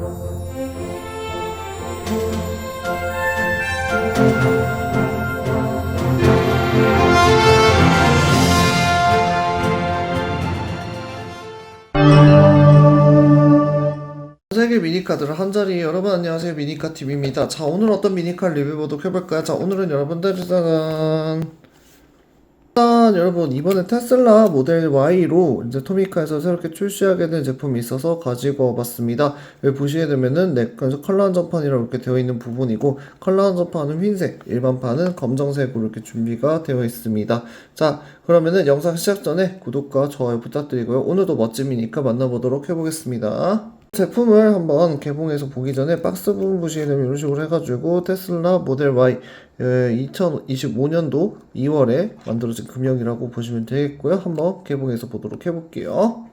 세계 미니카드를 한 자리 여러분 안녕하세요 미니카 TV입니다. 자 오늘 어떤 미니카 리뷰 보도록 해볼까요? 자 오늘은 여러분들 짜잔 일단 여러분 이번에 테슬라 모델 Y로 이제 토미카에서 새롭게 출시하게 된 제품이 있어서 가지고 와봤습니다. 여기 보시게 되면은 네 그래서 컬러 한정판이라고 이렇게 되어 있는 부분이고 컬러 한정판은 흰색, 일반판은 검정색으로 이렇게 준비가 되어 있습니다. 자 그러면은 영상 시작 전에 구독과 좋아요 부탁드리고요. 오늘도 미니카 만나보도록 해보겠습니다. 제품을 한번 개봉해서 보기 전에 박스 부분 보시게 되면 이런 식으로 해가지고 테슬라 모델 Y 2025년도 2월에 만들어진 금형이라고 보시면 되겠고요. 한번 개봉해서 보도록 해볼게요.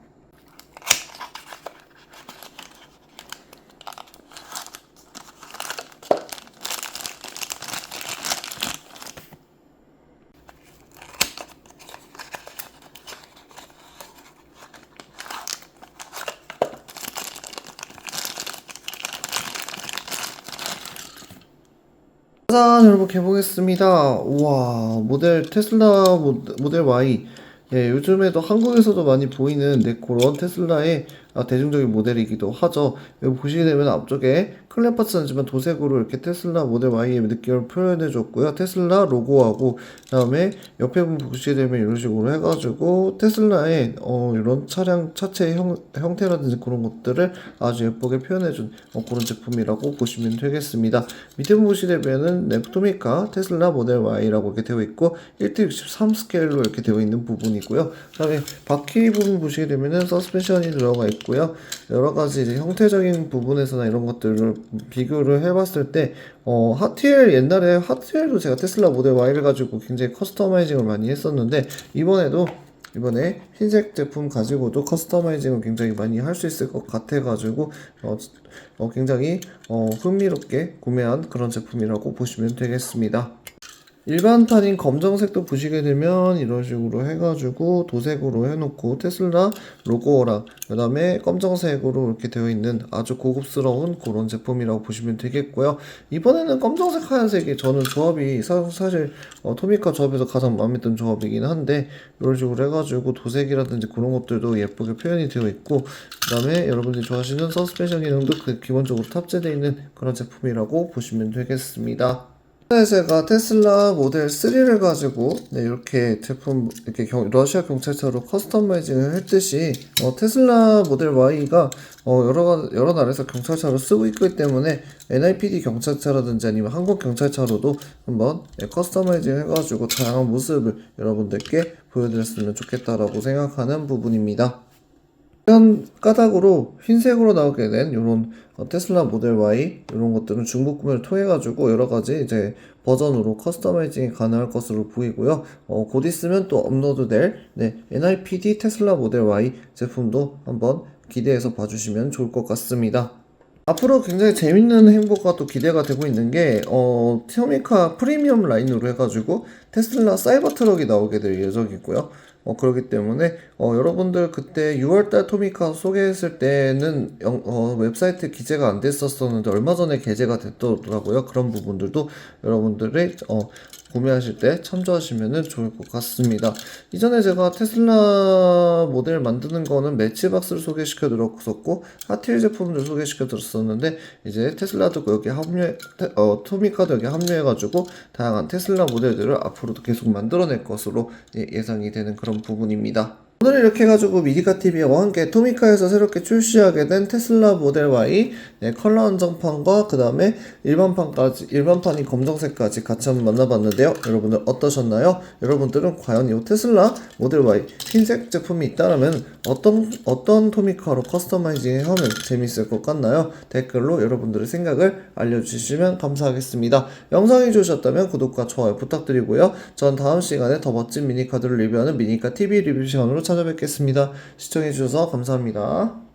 짜잔 여러분 개봉했습니다. 우와 모델 테슬라 모- 모델 Y 예, 요즘에도 한국에서도 많이 보이는 네, 그런 테슬라의 아, 대중적인 모델이기도 하죠. 여기 보시게 되면 앞쪽에 클램 파츠지만 도색으로 이렇게 테슬라 모델 Y의 느낌을 표현해 줬고요. 테슬라 로고하고 그다음에 옆에 보시게 되면 이런 식으로 해가지고 테슬라의 어, 이런 차량 차체의 형, 형태라든지 그런 것들을 아주 예쁘게 표현해 준 어, 그런 제품이라고 보시면 되겠습니다. 밑에 보시게 되면은 넵토미카 테슬라 모델 Y라고 이렇게 되어 있고 1대63 스케일로 이렇게 되어 있는 부분이고요. 그다음에 바퀴 부분 보시게 되면은 서스펜션이 들어가 있고 요. 여러 가지 이제 형태적인 부분에서나 이런 것들을 비교를 해봤을 때 어, 하트웰 옛날에 하트웰도 제가 테슬라 모델 Y를 가지고 굉장히 커스터마이징을 많이 했었는데 이번에도 이번에 흰색 제품 가지고도 커스터마이징을 굉장히 많이 할 수 있을 것 같아가지고 어, 어, 굉장히 어, 흥미롭게 구매한 그런 제품이라고 보시면 되겠습니다. 일반판인 검정색도 보시게 되면 이런 식으로 해가지고 도색으로 해놓고 테슬라 로고랑 그 다음에 검정색으로 이렇게 되어 있는 아주 고급스러운 그런 제품이라고 보시면 되겠고요. 이번에는 검정색 하얀색이 저는 조합이 사, 실 어, 토미카 조합에서 가장 마음에 드는 조합이긴 한데 이런 식으로 해가지고 도색이라든지 그런 것들도 예쁘게 표현이 되어 있고 그 다음에 여러분들이 좋아하시는 서스펜션 기능도 그 기본적으로 탑재되어 있는 그런 제품이라고 보시면 되겠습니다. 제가 테슬라 모델 3를 가지고 네, 이렇게 제품 이렇게 경- 러시아 경찰차로 커스터마이징을 했듯이 어, 테슬라 모델 Y가 어, 여러 가- 여러 나라에서 경찰차로 쓰고 있기 때문에 NIPD 경찰차라든지 아니면 한국 경찰차로도 한번 네, 커스터마이징 해가지고 다양한 모습을 여러분들께 보여드렸으면 좋겠다라고 생각하는 부분입니다. 이런 까닭으로 흰색으로 나오게 된 이런 테슬라 모델 Y 이런 것들은 중국 구매를 통해 가지고 여러 가지 이제 버전으로 커스터마이징이 가능할 것으로 보이고요. 어, 곧 있으면 또 업로드될 네, NIPD 테슬라 모델 Y 제품도 한번 기대해서 봐주시면 좋을 것 같습니다. 앞으로 굉장히 재밌는 행보가 또 기대가 되고 있는 게, 어, 티오미카 프리미엄 라인으로 해가지고 테슬라 사이버 트럭이 나오게 될 예정이고요. 어, 그렇기 때문에, 어, 여러분들 그때 6월달 토미카 소개했을 때는 영- 어, 웹사이트 기재가 안 됐었었는데 얼마 전에 게재가 됐더라고요. 그런 부분들도 여러분들이, 어, 구매하실 때 참조하시면 좋을 것 같습니다. 이전에 제가 테슬라 모델 만드는 거는 매치박스를 소개시켜 드렸었고 하트힐 제품을 소개시켜 드렸었는데 이제 테슬라도 여기 합류해 테- 어, 토미카도 여기 합류해 가지고 다양한 테슬라 모델들을 앞으로도 계속 만들어낼 것으로 예- 예상이 되는 그런 부분입니다. 오늘 이렇게 해가지고 미디카 TV와 함께 토미카에서 새롭게 출시하게 된 테슬라 모델 Y 네, 컬러 한정판과 그 다음에 일반판까지 일반판이 검정색까지 같이 한번 만나봤는데요. 여러분들 어떠셨나요? 여러분들은 과연 이 테슬라 모델 Y 흰색 제품이 있다면 어떤 어떤 토미카로 커스터마이징 하면 재밌을 것 같나요? 댓글로 여러분들의 생각을 알려주시면 감사하겠습니다. 영상이 좋으셨다면 구독과 좋아요 부탁드리고요. 전 다음 시간에 더 멋진 미니카드를 리뷰하는 미니카 TV 리뷰 시간으로 찾아뵙겠습니다. 시청해주셔서 감사합니다.